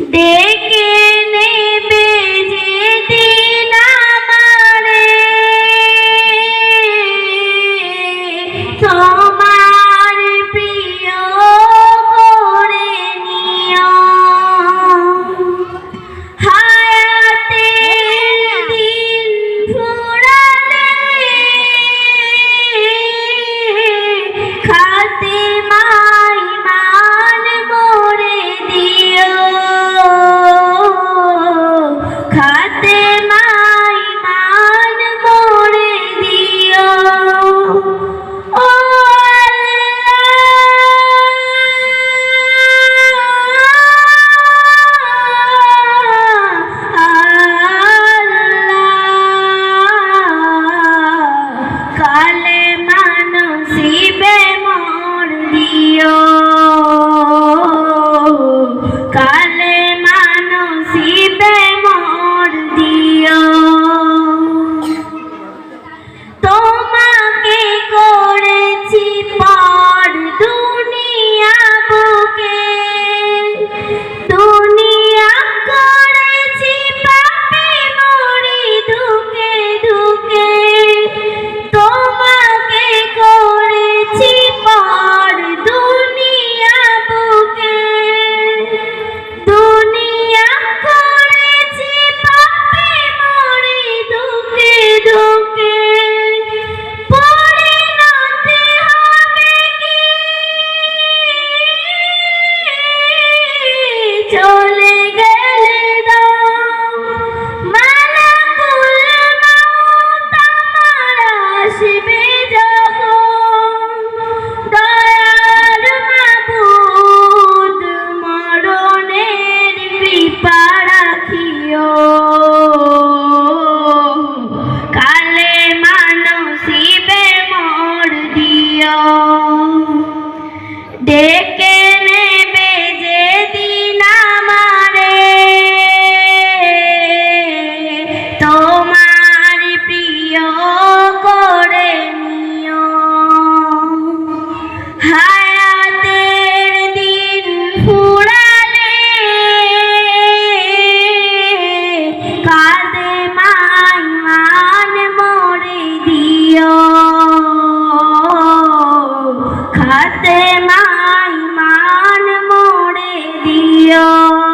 ডেকে নেবে যেদিন আমারে। খাতে মাই মান মোরে দিও